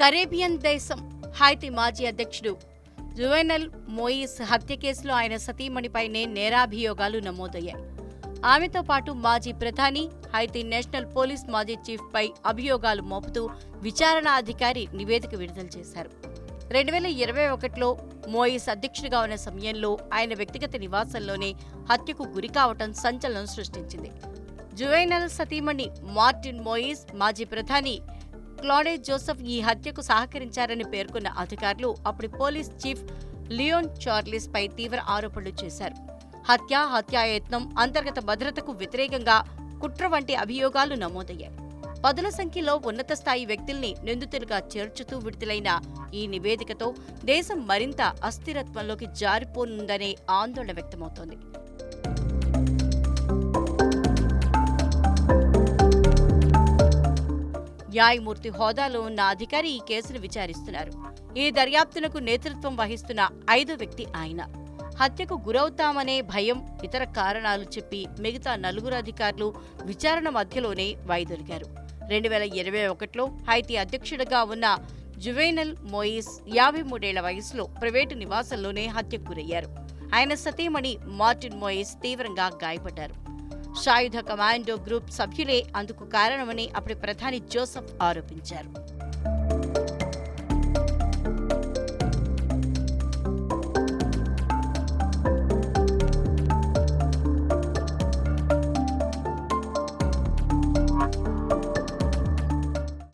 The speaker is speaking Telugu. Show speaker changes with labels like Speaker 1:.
Speaker 1: కరేబియన్ దేశం హైతి మాజీ అధ్యక్షుడు జువెనల్ మోయిస్ హత్య కేసులో ఆయన సతీమణిపైనే నేరాభియోగాలు నమోదయ్యాయి. ఆమెతో పాటు మాజీ ప్రధాని హైతి నేషనల్ పోలీస్ మాజీ చీఫ్పై అభియోగాలు మోపుతూ విచారణ అధికారి నివేదిక విడుదల చేశారు. రెండు వేల ఇరవై ఒకటిలో మోయిస్ అధ్యక్షుడిగా ఉన్న సమయంలో ఆయన వ్యక్తిగత నివాసంలోనే హత్యకు గురి కావటం సంచలనం సృష్టించింది. జువైనల్ సతీమణి మార్టిన్ మోయిస్ మాజీ ప్రధాని క్లాడే జోసెఫ్ ఈ హత్యకు సహకరించారని పేర్కొన్న అధికారులు అప్పటి పోలీస్ చీఫ్ లియోన్ చార్లిస్ పై తీవ్ర ఆరోపణలు చేశారు. హత్య హత్యాయత్నం అంతర్గత భద్రతకు వ్యతిరేకంగా కుట్ర వంటి అభియోగాలు నమోదయ్యాయి. పదుల సంఖ్యలో ఉన్నత స్థాయి వ్యక్తుల్ని నిందితులుగా చేర్చుతూ విడుదలైన ఈ నివేదికతో దేశం మరింత అస్థిరత్వంలోకి జారిపోనుందనే ఆందోళన వ్యక్తమవుతోంది. న్యాయమూర్తి హోదాలో ఉన్న అధికారి ఈ కేసును విచారిస్తున్నారు. ఈ దర్యాప్తునకు నేతృత్వం వహిస్తున్న ఐదో వ్యక్తి ఆయన. హత్యకు గురవుతామనే భయం ఇతర కారణాలు చెప్పి మిగతా నలుగురు అధికారులు విచారణ మధ్యలోనే వైదొలిగారు రెండు వేల ఇరవై ఒకటిలో హైతీ అధ్యక్షుడిగా ఉన్న జువైనల్ మోయిస్ యాభై మూడేళ్ళ వయసులో ప్రైవేటు నివాసంలోనే హత్యకు గురయ్యారు. ఆయన సతీమణి మార్టిన్ మోయిస్ తీవ్రంగా గాయపడ్డారు. సాయుధ కమాండో గ్రూప్ సభ్యులే అందుకు కారణమని అప్పటి ప్రధాని జోసెఫ్ ఆరోపించారు.